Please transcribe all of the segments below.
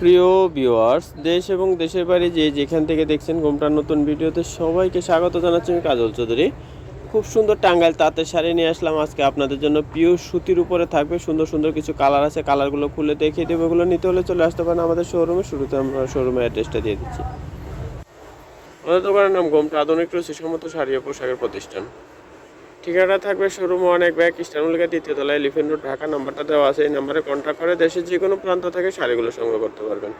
প্রিয় ভিউয়ার্স দেশ এবং দেশের বাইরে যে যেখান থেকে দেখছেন গোমটার নতুন ভিডিওতে সবাইকে স্বাগত জানাচ্ছি আমি কাজল চৌধুরী। খুব সুন্দর টাঙ্গাইল তাঁতের শাড়ি নিয়ে আসলাম আজকে আপনাদের জন্য। পিওর সুতির উপরে থাকবে, সুন্দর সুন্দর কিছু কালার আছে কালারগুলো খুলে দেখিয়ে দেবো। এগুলো নিতে হলে চলে আসতে পারেন আমাদের শোরুমে শুরুতে আমরা শোরুমের অ্যাড্রেসটা দিয়ে দিচ্ছি। আমাদের দোকানের নাম গোমটা আধুনিক রুচিসম্মত শাড়ি ও পোশাকের প্রতিষ্ঠান। ঠিকানা থাকবে শোরুম অনেক ব্যাগ ইস্টার্নলিকা দ্বিতীয় তলায় এলিফেন্ট রোড, ঢাকা, নাম্বারটা দেওয়া আছে, এই নাম্বারে কন্ট্যাক্ট করে দেশের যে কোনো প্রান্ত থেকে শাড়িগুলো সংগ্রহ করতে পারবেন।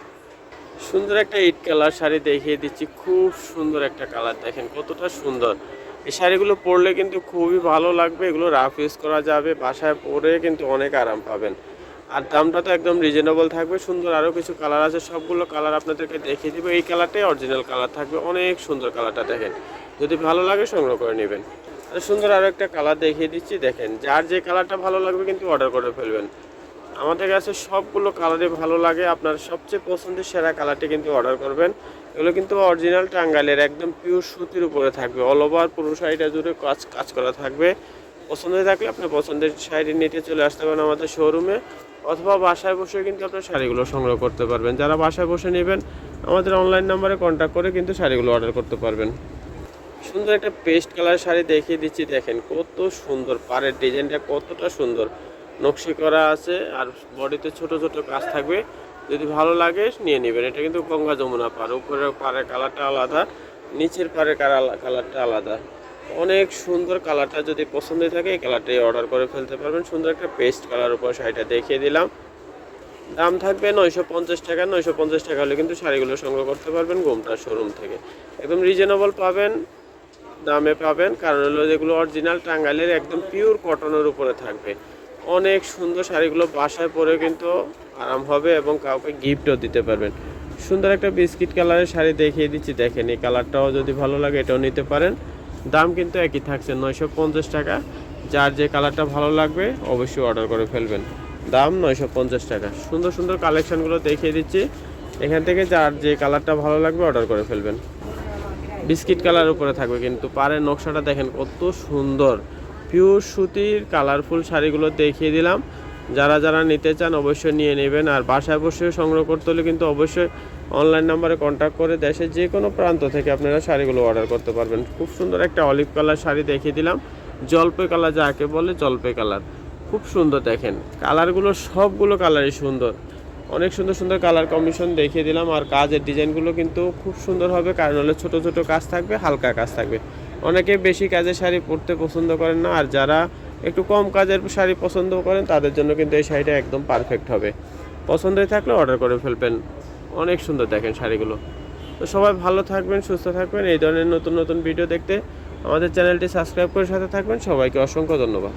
সুন্দর একটা ইট কালার শাড়ি দেখিয়ে দিচ্ছি, খুব সুন্দর একটা কালার, দেখেন কতটা সুন্দর। এই শাড়িগুলো পরলে কিন্তু খুবই ভালো লাগবে, এগুলো রাফ ইউজ করা যাবে, বাসায় পরে কিন্তু অনেক আরাম পাবেন। আর দামটা তো একদম রিজনেবল থাকবে, সুন্দর আরও কিছু কালার আছে, সবগুলো কালার আপনাদেরকে দেখিয়ে দিব। এই কালারটাই অরিজিনাল কালার থাকবে, অনেক সুন্দর কালারটা দেখেন। যদি ভালো লাগে সংগ্রহ করে নেবেন। সুন্দর আরও একটা কালার দেখিয়ে দিচ্ছি, দেখেন, যার যে কালারটা ভালো লাগবে কিন্তু অর্ডার করে ফেলবেন। আমাদের কাছে সবগুলো কালারই ভালো লাগে, আপনার সবচেয়ে পছন্দের সেরা কালারটি কিন্তু অর্ডার করবেন। এগুলো কিন্তু অরিজিনাল টাঙ্গাইলের একদম পিওর সুতির উপরে থাকবে অল ওভার পুরো শাড়িটা জুড়ে কাজ কাজ করা থাকবে। পছন্দ থাকলে আপনি পছন্দের শাড়ি নিতে চলে আসতে পারেন আমাদের শোরুমে অথবা বাসায় বসে কিন্তু আপনার শাড়িগুলো সংগ্রহ করতে পারবেন। যারা বাসায় বসে নেবেন, আমাদের অনলাইন নাম্বারে কন্ট্যাক্ট করে কিন্তু শাড়িগুলো অর্ডার করতে পারবেন। সুন্দর একটা পেস্ট কালার শাড়ি দেখিয়ে দিচ্ছি, দেখেন কত সুন্দর। পাড়ের ডিজাইনটা কতটা সুন্দর। নকশি করা আছে, আর বডিতে ছোট ছোট কাজ থাকবে। যদি ভালো লাগে, নিয়ে নেবেন। এটা কিন্তু গঙ্গা যমুনা পার উপরের পাড়ের কালারটা আলাদা, নিচের পাড়ের কালারটা আলাদা। অনেক সুন্দর কালারটা যদি পছন্দ থাকে, এই কালারটাই অর্ডার করে ফেলতে পারবেন। সুন্দর একটা পেস্ট কালার উপর শাড়িটা দেখিয়ে দিলাম। দাম থাকবে নয়শো পঞ্চাশ টাকা। নয়শো পঞ্চাশ টাকা হলে কিন্তু শাড়িগুলো সংগ্রহ করতে পারবেন গোমটার শোরুম থেকে। একদম রিজনেবল পাবেন। দামে পাবেন। কারণ হলো যেগুলো অরিজিনাল টাঙ্গাইলের একদম পিওর কটনের উপরে থাকবে। অনেক সুন্দর শাড়িগুলো বাসায় পরে কিন্তু আরাম হবে এবং কাউকে গিফটও দিতে পারবেন। সুন্দর একটা বিস্কিট কালারের শাড়ি দেখিয়ে দিচ্ছি। দেখেন, এই কালারটাও যদি ভালো লাগে, এটাও নিতে পারেন। দাম কিন্তু একই থাকছে, নয়শো পঞ্চাশ টাকা। যার যে কালারটা ভালো লাগবে, অবশ্যই অর্ডার করে ফেলবেন। দাম নয়শো পঞ্চাশ টাকা। সুন্দর সুন্দর কালেকশানগুলো দেখিয়ে দিচ্ছি। এখান থেকে যার যে কালারটা ভালো লাগবে অর্ডার করে ফেলবেন। বিস্কিট কালার উপরে থাকবে, কিন্তু পাড়ের নকশাটা দেখেন কত সুন্দর। পিওর সুতির কালারফুল শাড়িগুলো দেখিয়ে দিলাম। যারা যারা নিতে চান অবশ্যই নিয়ে নেবেন, আর বাসায় বসে সংগ্রহ করতে হলে কিন্তু অবশ্যই অনলাইন নাম্বারে কন্ট্যাক্ট করে দেশের যে কোনো প্রান্ত থেকে আপনারা শাড়িগুলো অর্ডার করতে পারবেন। খুব সুন্দর একটা অলিভ কালার শাড়ি দেখিয়ে দিলাম। জলপাই কালার যাকে বলে জলপাই কালার খুব সুন্দর দেখেন। কালারগুলো সবগুলো কালারই সুন্দর। অনেক সুন্দর সুন্দর কালার কম্বিনেশন দেখিয়ে দিলাম আর কাজের ডিজাইনগুলো কিন্তু খুব সুন্দর হবে, কারণ হলে ছোটো ছোটো কাজ থাকবে, হালকা কাজ থাকবে। অনেকে বেশি কাজের শাড়ি পরতে পছন্দ করেন না, আর যারা একটু কম কাজের শাড়ি পছন্দ করেন, তাদের জন্য কিন্তু এই শাড়িটা একদম পারফেক্ট হবে। পছন্দ থাকলে অর্ডার করে ফেলবেন। অনেক সুন্দর দেখেন শাড়িগুলো। তো সবাই ভালো থাকবেন, সুস্থ থাকবেন, এই ধরনের নতুন নতুন ভিডিও দেখতে আমাদের চ্যানেলটি সাবস্ক্রাইব করে সাথে থাকবেন। সবাইকে অসংখ্য ধন্যবাদ।